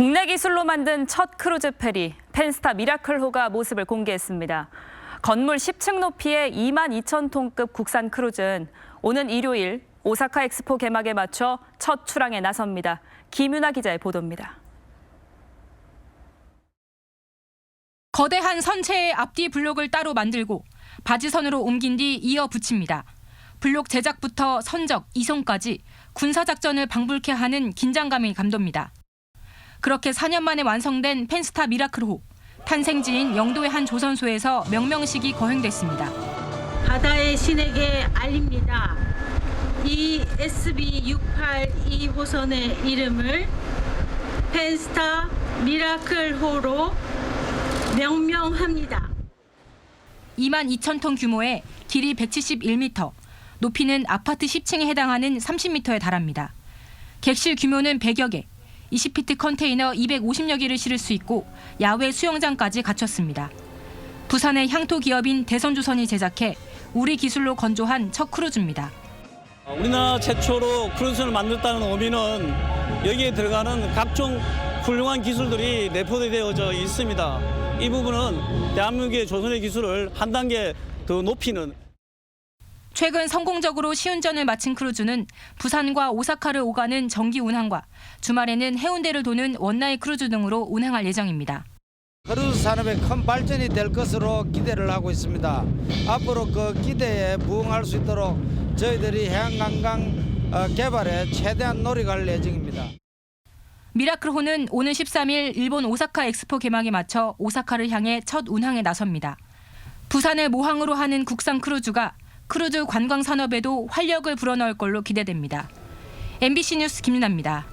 국내 기술로 만든 첫 크루즈 페리 펜스타 미라클호가 모습을 공개했습니다. 건물 10층 높이의 2만 2천 톤급 국산 크루즈는 오는 일요일 오사카 엑스포 개막에 맞춰 첫 출항에 나섭니다. 김윤아 기자의 보도입니다. 거대한 선체의 앞뒤 블록을 따로 만들고 바지선으로 옮긴 뒤 이어 붙입니다. 블록 제작부터 선적, 이송까지 군사작전을 방불케 하는 긴장감이 감돕니다. 그렇게 4년 만에 완성된 펜스타 미라클호. 탄생지인 영도의 한 조선소에서 명명식이 거행됐습니다. 바다의 신에게 알립니다. 이 SB682 호선의 이름을 펜스타 미라클호로 명명합니다. 2만 2천 톤 규모의 길이 171m, 높이는 아파트 10층에 해당하는 30m에 달합니다. 객실 규모는 100여 개, 20피트 컨테이너 250여 개를 실을 수 있고 야외 수영장까지 갖췄습니다. 부산의 향토 기업인 대선조선이 제작해 우리 기술로 건조한 첫 크루즈입니다. 우리나라 최초로 크루즈를 만들었다는 의미는 여기에 들어가는 각종 훌륭한 기술들이 내포되어져 있습니다. 이 부분은 대한민국의 조선의 기술을 한 단계 더 높이는 최근 성공적으로 시운전을 마친 크루즈는 부산과 오사카를 오가는 정기 운항과 주말에는 해운대를 도는 원나잇 크루즈 등으로 운항할 예정입니다. 크루즈 산업의 큰 발전이 될 것으로 기대를 하고 있습니다. 앞으로 그 기대에 부응할 수 있도록 저희들이 해양관광 어, 개발에 최대한 노력할 예정입니다. 미라클호는 오는 13일 일본 오사카 엑스포 개막에 맞춰 오사카를 향해 첫 운항에 나섭니다. 부산을 모항으로 하는 국산 크루즈가 크루즈 관광 산업에도 활력을 불어넣을 걸로 기대됩니다. MBC 뉴스 김윤아입니다.